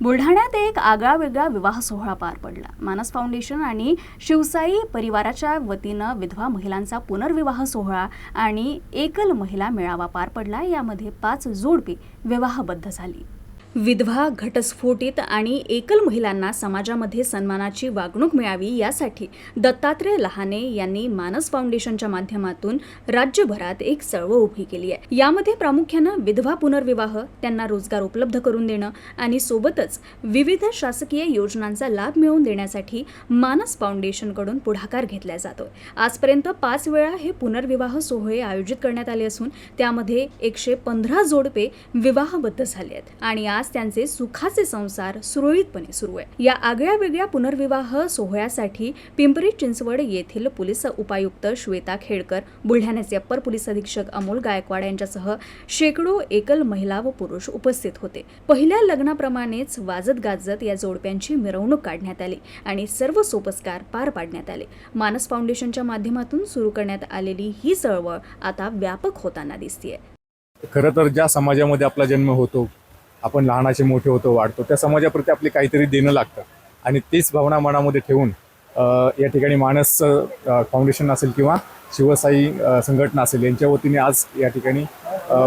बुलढाण्यात एक आगळा वेगळा विवाह सोहळा पार पडला. मानस फाउंडेशन आणि शिवसाई परिवाराच्या वतीनं विधवा महिलांचा पुनर्विवाह सोहळा आणि एकल महिला मेळावा पार पडला. यामध्ये पाच जोडपी विवाहबद्ध झाली. विधवा घटस्फोटित आणि एकल महिलांना समाजामध्ये सन्मानाची वागणूक मिळावी यासाठी दत्तात्रय लहाने यांनी मानस फाउंडेशनच्या माध्यमातून राज्यभरात एक चळवळ उभी केली आहे. यामध्ये प्रामुख्यानं विधवा पुनर्विवाह त्यांना रोजगार उपलब्ध करून देणं आणि सोबतच विविध शासकीय योजनांचा लाभ मिळवून देण्यासाठी मानस फाउंडेशनकडून पुढाकार घेतला जातोय. आजपर्यंत पाच वेळा हे पुनर्विवाह सोहळे आयोजित करण्यात आले असून त्यामध्ये एकशे पंधरा जोडपे विवाहबद्ध झाले आहेत. आणि आज त्यांचे सुखाचे संसार सुरळीतपणे सुरू आहे. या आगळ्या वेगळ्या पुनर्विवाह सोहळ्यासाठी पिंपरी चिंचवड येथील पोलीस उपायुक्त श्वेता खेडकर बुलढाण्याचे अप्पर पोलीस अधीक्षक अमोल गायकवाड यांच्यासह शेकडो एकल महिला व पुरुष उपस्थित होते. पहिल्या लग्नाप्रमाणेच वाजत गाजत या जोडप्यांची मिरवणूक काढण्यात आली आणि सर्व सोपस्कार पार पाडण्यात आले. मानस फाउंडेशनच्या माध्यमातून सुरू करण्यात आलेली ही चळवळ आता व्यापक होताना दिसतीये. खरं तर ज्या समाजामध्ये आपला जन्म होतो आपण लहानाचे मोठे होतो वाढतो त्या समाजाप्रती आपली काहीतरी देणं लागतं. आणि तीच भावना मनामध्ये ठेवून या ठिकाणी मानस फाउंडेशन असेल किंवा शिवसाई संघटना असेल यांच्या वतीने आज या ठिकाणी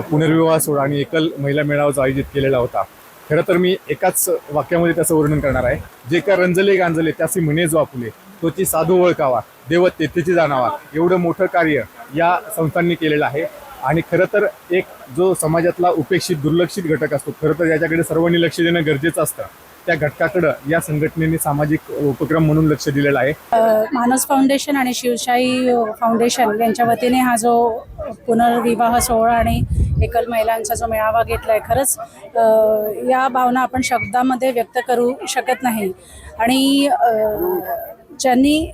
पुनर्विवाह सोहळा आणि एकल महिला मेळावा आयोजित केलेला होता. खरं तर मी एकाच वाक्यामध्ये त्याचं वर्णन करणार आहे. जे का रंजले गांजले त्याचे म्हणे जो तो तोची साधू ओळखावा देव तेथेची जाणावा एवढं मोठं कार्य या संस्थांनी केलेलं आहे. आणि खरं तर एक जो समाजातला उपेक्षित दुर्लक्षित घटक असतो खरं तर याच्याकडे सर्वांनी लक्ष देणं गरजेचं असतं. त्या घटकाकडं या संघटनेने सामाजिक उपक्रम म्हणून लक्ष दिलेलं आहे. मानस फाउंडेशन आणि शिवशाही फाउंडेशन यांच्या वतीने हा जो पुनर्विवाह सोहळा आणि एकल महिलांचा जो मेळावा घेतला आहे खरंच या भावना आपण शब्दामध्ये व्यक्त करू शकत नाही. आणि ज्यांनी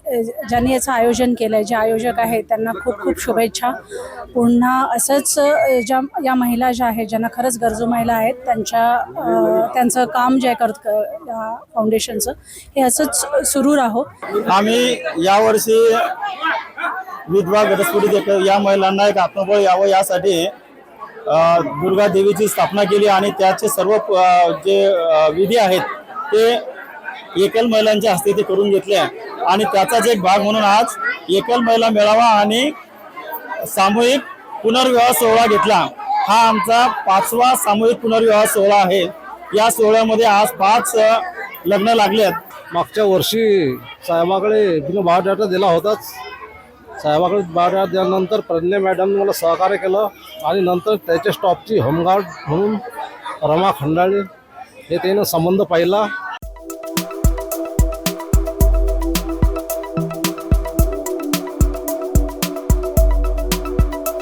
ज्यांनी याचं आयोजन केलं आहे जे आयोजक आहेत त्यांना खूप खूप शुभेच्छा. पुन्हा असंच ज्या या महिला ज्या आहेत ज्यांना खरंच गरजू महिला आहेत त्यांच्या त्यांचं काम जे आहे करत या फाउंडेशनचं हे असंच सुरू राहो. आम्ही यावर्षी विधवा घटस्फोटित देतो या महिलांना एक आत्मबळ यावं यासाठी दुर्गा देवीची स्थापना केली आणि त्याचे सर्व जे विधी आहेत ते एकल महिलांच्या हस्ते ते करून घेतल्या. आणि त्याचाच एक भाग म्हणून आज एकल महिला मेळावा आणि सामूहिक पुनर्विवाह सोहळा घेतला. हा आमचा पाचवा सामूहिक पुनर्विवाह सोहळा आहे. या सोहळ्यामध्ये आज पाच लग्न लागले आहेत मागच्या वर्षी साहेबाकडे तिनं बायोडाटा दिला होताच. साहेबाकडे बायोडाटा दिल्यानंतर प्रज्ञा मॅडमने मला सहकार्य केलं आणि नंतर त्याच्या स्टॉपची होमगार्ड म्हणून रमा खंडाळे हे त्यानं संबंध पाहिला.